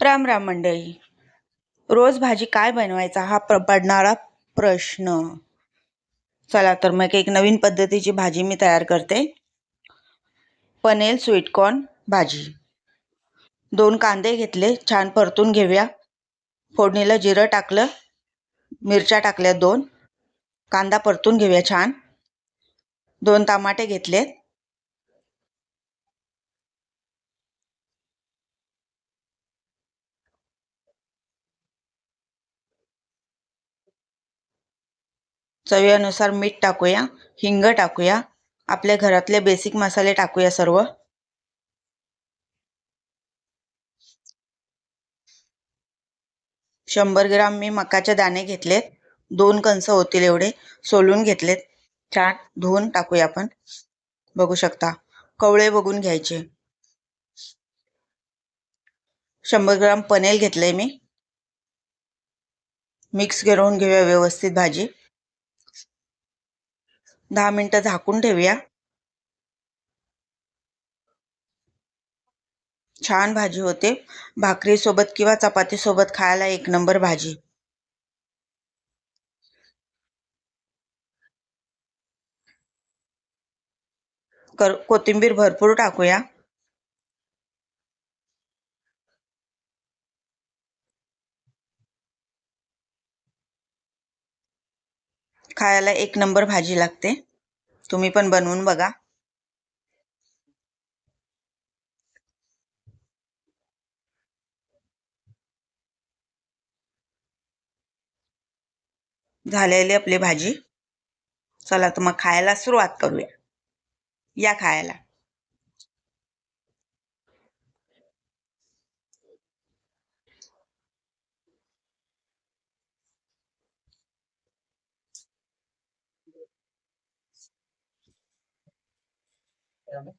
राम राम मंडळी. रोज भाजी काय बनवायचा हा प्र पडणारा प्रश्न. चला तर मग एक नवीन पद्धतीची भाजी मी तयार करते. पनेल स्वीटकॉर्न भाजी. दोन कांदे घेतले छान परतून घेऊया. फोडणीला जिरं टाकलं मिरच्या टाकल्या दोन. कांदा परतून घेऊया छान. दोन टमाटे घेतलेत. चवीनुसार मीठ टाकूया हिंग टाकूया आपल्या घरातले बेसिक मसाले टाकूया सर्व. शंभर ग्राम मी मकाचे दाणे घेतलेत दोन कंस होतील एवढे सोलून घेतलेत. छान धुवून टाकूया आपण. बघू शकता कवळे बघून घ्यायचे. शंभर ग्राम पनेल घेतलंय मी. मिक्स करून घेऊया व्यवस्थित भाजी. दहा मिनटं झाकून ठेवूया. छान भाजी होते. भाकरीसोबत किंवा चपातीसोबत खायला एक नंबर भाजी. कर कोथिंबीर भरपूर टाकूया. खायला एक नंबर भाजी लागते. तुम्ही पण बनवून बघा. झालेली आपली भाजी. चला तर मग खायला सुरुवात करूया. या खायला. him